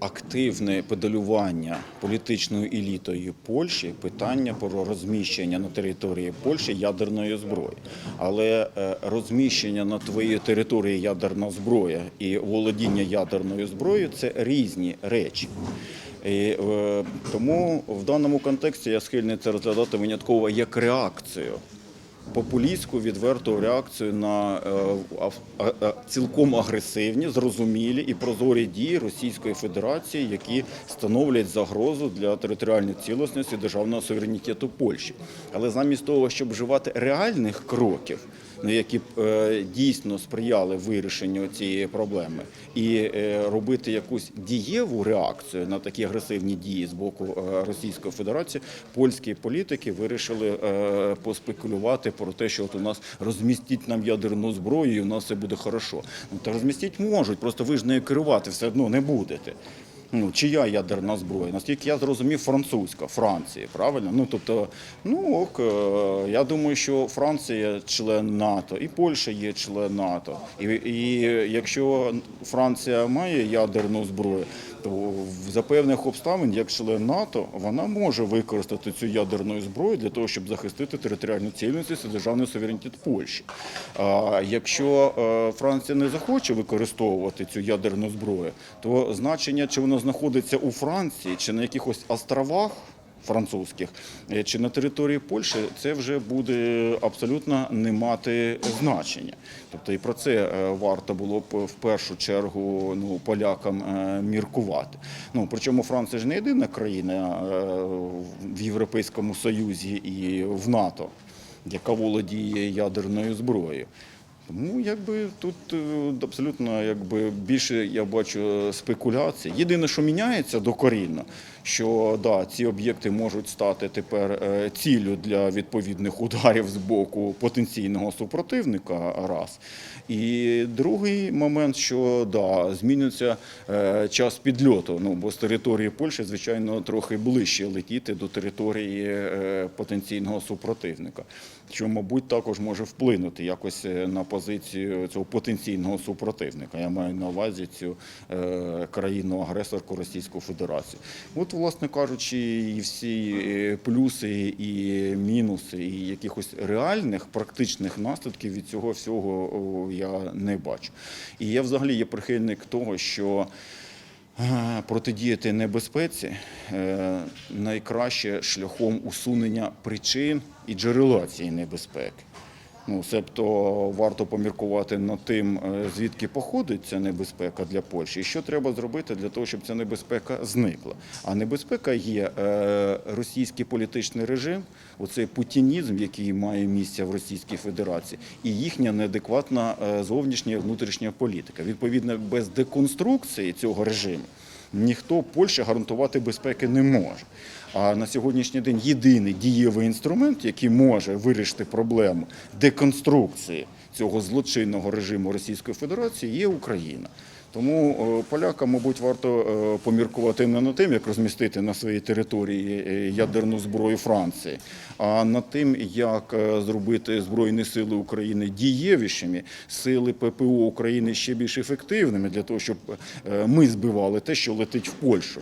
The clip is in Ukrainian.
активне педалювання політичною елітою Польщі питання про розміщення на території Польщі ядерної зброї. Але е, розміщення на твоїй території ядерна зброя і володіння ядерною зброєю це різні речі. І, е, тому в даному контексті я схильний це розглядати винятково як реакцію популістську відверту реакцію на е, а- цілком агресивні, зрозумілі і прозорі дії Російської Федерації, які становлять загрозу для територіальної цілісності державного суверенітету Польщі. Але замість того, щоб вживати реальних кроків, які б е, дійсно сприяли вирішенню цієї проблеми, і е, робити якусь дієву реакцію на такі агресивні дії з боку е, Російської Федерації, польські політики вирішили поспекулювати про те, що от у нас розмістіть нам ядерну зброю, і у нас все буде хорошо. Ну та розмістіть можуть, просто ви ж нею керувати все одно не будете. Ну, чия ядерна зброя? Наскільки я зрозумів, французька, Франції, правильно? Ну тобто, ну ок, е, я думаю, що Франція член НАТО, і Польща є член НАТО. І, і якщо Франція має ядерну зброю, то за певних обставин, як член НАТО, вона може використати цю ядерну зброю для того, щоб захистити територіальну цілісність і державний суверенітет Польщі. А якщо е, Франція не захоче використовувати цю ядерну зброю, то значення, чи вона знаходиться у Франції, чи на якихось островах. Французьких е, чи на території Польщі це вже буде абсолютно не мати значення. Тобто і про це е, варто було б в першу чергу ну, полякам е, міркувати. Ну причому Франція ж не єдина країна в Європейському Союзі і в НАТО, яка володіє ядерною зброєю. Тому якби тут абсолютно якби більше я бачу спекуляцій. Єдине, що міняється докорінно, що да, ці об'єкти можуть стати тепер е, ціллю для відповідних ударів з боку потенційного супротивника. Раз. І другий момент, що да, змінюється е, час підльоту. Ну бо з території Польщі, звичайно, трохи ближче летіти до території е, потенційного супротивника, що, мабуть, також може вплинути якось на позицію цього потенційного супротивника. Я маю на увазі цю країну-агресорку Російську Федерацію. От, власне кажучи, і всі е, плюси і мінуси, і якихось реальних практичних наслідків від цього всього я не бачу. І я взагалі є прихильник того, що е, протидіяти небезпеці е, найкраще шляхом усунення причин і джерела цієї небезпеки. Ну, себто варто поміркувати над тим, е, звідки походить ця небезпека для Польщі, і що треба зробити для того, щоб ця небезпека зникла. А небезпека є е, російський політичний режим, оцей путінізм, який має місце в Російській Федерації, і їхня неадекватна е, зовнішня і внутрішня політика. Відповідно, без деконструкції цього режиму ніхто Польщі гарантувати безпеки не може. А на сьогоднішній день єдиний дієвий інструмент, який може вирішити проблему деконструкції цього злочинного режиму Російської Федерації, є Україна. Тому е, полякам, мабуть, варто е, поміркувати не над тим, як розмістити на своїй території е, ядерну зброю Франції, а над тим, як зробити Збройні сили України дієвішими, сили ППО України ще більш ефективними для того, щоб ми збивали те, що летить в Польщу.